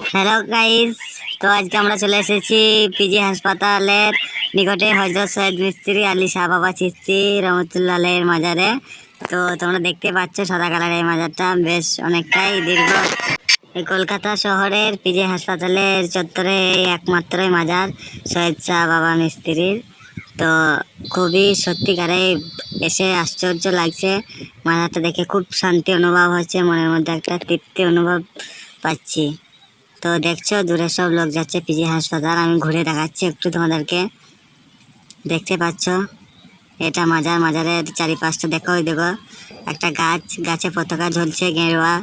Hello guys তো আজকে আমরা চলে এসেছি পিজি হাসপাতালের নিকটে হজরত সৈয়দ মিস্ত্রি আলী শাহ বাবা চিস্তি রহমতুল্লাহের মাজারে। তো তোমরা দেখতে পাচ্ছ সাদা কালার কালারের মাজারটা বেশ অনেকটাই দীর্ঘ। এই কলকাতা শহরের পিজি হাসপাতালের চত্বরে এই একমাত্রই মাজার সৈয়দ শাহ বাবা মিস্ত্রির। তো খুবই সত্যিকারে এসে আশ্চর্য লাগছে। মাজারটা দেখে খুব শান্তি অনুভব হচ্ছে, মনের মধ্যে একটা তৃপ্তি অনুভব পাচ্ছি। তো দেখছ, দূরে সব লোক যাচ্ছে, পিজি হাসপাতাল। আমি ঘুরে দেখাচ্ছি একটু তোমাদেরকে। দেখতে পাচ্ছ? এটা মাজার, মাজারের চারিপাশটা। দেখো, ওই দেখো, একটা গাছ, গাছে পতাকা ঝুলছে, গেরুয়া।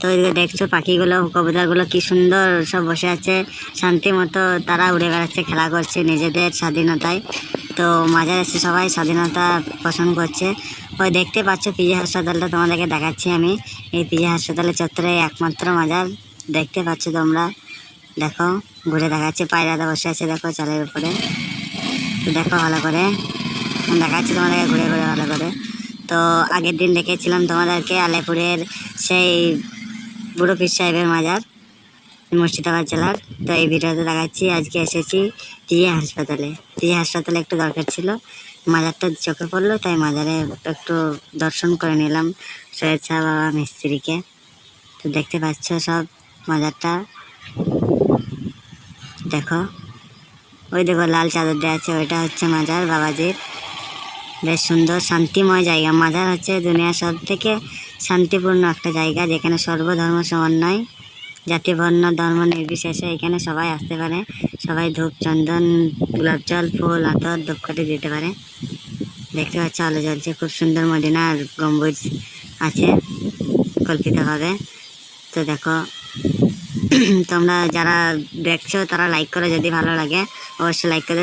তো ওইদিকে দেখছ, পাখিগুলো, কবুতরগুলো কি সুন্দর সব বসে আছে। শান্তি মতো তারা উড়ে বেড়াচ্ছে, খেলা করছে নিজেদের স্বাধীনতায়। তো মাজার এসে সবাই স্বাধীনতা পোষণ করছে। ওই দেখতে পাচ্ছ, পিজি হাসপাতালটা তোমাদেরকে দেখাচ্ছি আমি। এই পিজি হাসপাতালের চত্বরে একমাত্র মাজার। দেখতে পাচ্ছ তোমরা? দেখো, ঘুরে দেখাচ্ছে পায়রাতে বসে আছে, দেখো চালের উপরে। দেখো ভালো করে। দেখাচ্ছি তোমাদেরকে ঘুরে ঘুরে ভালো করে। তো আগের দিন দেখেছিলাম তোমাদেরকে আলেপুরের সেই বুড়ো পীর সাহেবের মাজার, মুর্শিদাবাদ জেলার। তো এই ভিডিওতে দেখাচ্ছি, আজকে এসেছি পিজি হাসপাতালে। পিজি হাসপাতালে একটু দরকার ছিল। মাজারটা চোখে পড়ল, তাই মাজারে একটু দর্শন করে নিলাম সৈয়দ শাহ বাবা মিস্ত্রিকে। তো দেখতে পাচ্ছ সব মাজারটা। দেখো। ওই দেখো, লাল চাদর দেওয়া আছে, ওইটা হচ্ছে মাজার, বাবাজির। বেশ সুন্দর, শান্তিময় জায়গা। মাজার হচ্ছে দুনিয়ার সব থেকে শান্তিপূর্ণ একটা জায়গা, যেখানে সর্বধর্ম সমন্বয় জাতি বর্ণ ধর্ম নির্বিশেষে এখানে সবাই আসতে পারে। সবাই ধূপ, চন্দন, গোলাপ জল, ফুল, আতর, ধূপকাঠি দিতে পারে। দেখতে পাচ্ছ, আলো জ্বলছে, খুব সুন্দর মদিনার গম্বুজ আছে, কল্পিতভাবে। তো দেখো তোমরা যারা দেখছ তারা লাইক করো যদি ভালো লাগে। অবশ্যই লাইক করে।